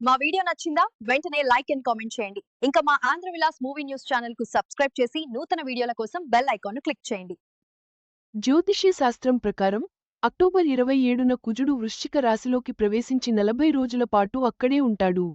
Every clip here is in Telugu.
మా వీడియో నచ్చిందా? వెంటనే లైక్ అండ్ కామెంట్ చేయండి. ఇంకా మా ఆంధ్ర విలాస్ మూవీ న్యూస్ ఛానల్కు సబ్స్క్రైబ్ చేసి నూతన వీడియోల కోసం బెల్ ఐకాన్ను క్లిక్ చేయండి. జ్యోతిష శాస్త్రం ప్రకారం అక్టోబర్ ఇరవై ఏడున కుజుడు వృశ్చిక రాశిలోకి ప్రవేశించి నలభై రోజుల పాటు అక్కడే ఉంటాడు.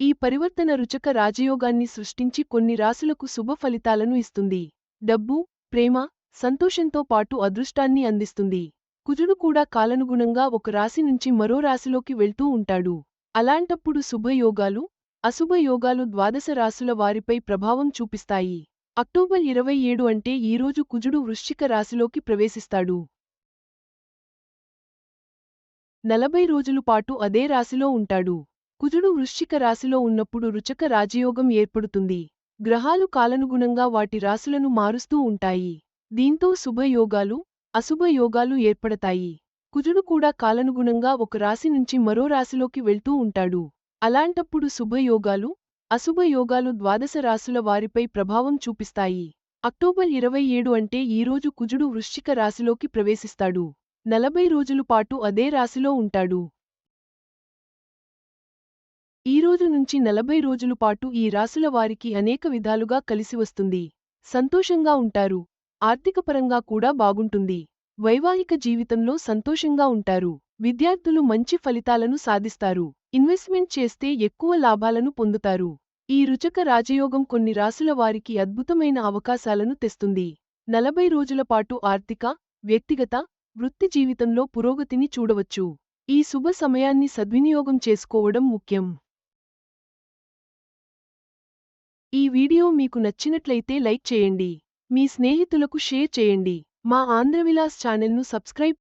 ఈ పరివర్తన రుచక రాజయోగాన్ని సృష్టించి కొన్ని రాశులకు శుభ ఫలితాలను ఇస్తుంది. డబ్బు ప్రేమ సంతోషంతో పాటు అదృష్టాన్ని అందిస్తుంది. కుజుడు కూడా కాలనుగుణంగా ఒక రాశి నుంచి మరో రాశిలోకి వెళ్తూ ఉంటాడు. అలాంటప్పుడు శుభయోగాలు అశుభయోగాలు ద్వాదశ రాశుల వారిపై ప్రభావం చూపిస్తాయి. అక్టోబర్ ఇరవై ఏడు అంటే ఈరోజు కుజుడు వృశ్చిక రాశిలోకి ప్రవేశిస్తాడు. నలభై రోజులు పాటు అదే రాశిలో ఉంటాడు. కుజుడు వృశ్చిక రాశిలో ఉన్నప్పుడు రుచక రాజయోగం ఏర్పడుతుంది. గ్రహాలు కాలనుగుణంగా వాటి రాశులను మారుస్తూ ఉంటాయి. దీంతో శుభయోగాలు అశుభయోగాలు ఏర్పడతాయి. కుజుడు కూడా కాలనుగుణంగా ఒక రాశి నుంచి మరో రాశిలోకి వెళ్తూ ఉంటాడు. అలాంటప్పుడు శుభయోగాలు అశుభయోగాలు ద్వాదశ రాశుల వారిపై ప్రభావం చూపిస్తాయి. అక్టోబర్ ఇరవై ఏడు అంటే ఈరోజు కుజుడు వృశ్చిక రాశిలోకి ప్రవేశిస్తాడు. నలభై రోజులు పాటు అదే రాశిలో ఉంటాడు. ఈరోజు నుంచి నలభై రోజులు పాటు ఈ రాశుల వారికి అనేక విధాలుగా కలిసి వస్తుంది. సంతోషంగా ఉంటారు. ఆర్థికపరంగా కూడా బాగుంటుంది. వైవాహిక జీవితంలో సంతోషంగా ఉంటారు. విద్యార్థులు మంచి ఫలితాలను సాధిస్తారు. ఇన్వెస్ట్మెంట్ చేస్తే ఎక్కువ లాభాలను పొందుతారు. ఈ రుచక రాజయోగం కొన్ని రాశుల వారికి అద్భుతమైన అవకాశాలను తెస్తుంది. నలభై రోజుల పాటు ఆర్థిక వ్యక్తిగత వృత్తి జీవితంలో పురోగతిని చూడవచ్చు. ఈ శుభ సమయాన్ని సద్వినియోగం చేసుకోవడం ముఖ్యం. ఈ వీడియో మీకు నచ్చినట్లయితే లైక్ చేయండి. మీ స్నేహితులకు షేర్ చేయండి. మా ఆంధ్రవిలాస్ ఛానల్ను సబ్స్క్రైబ్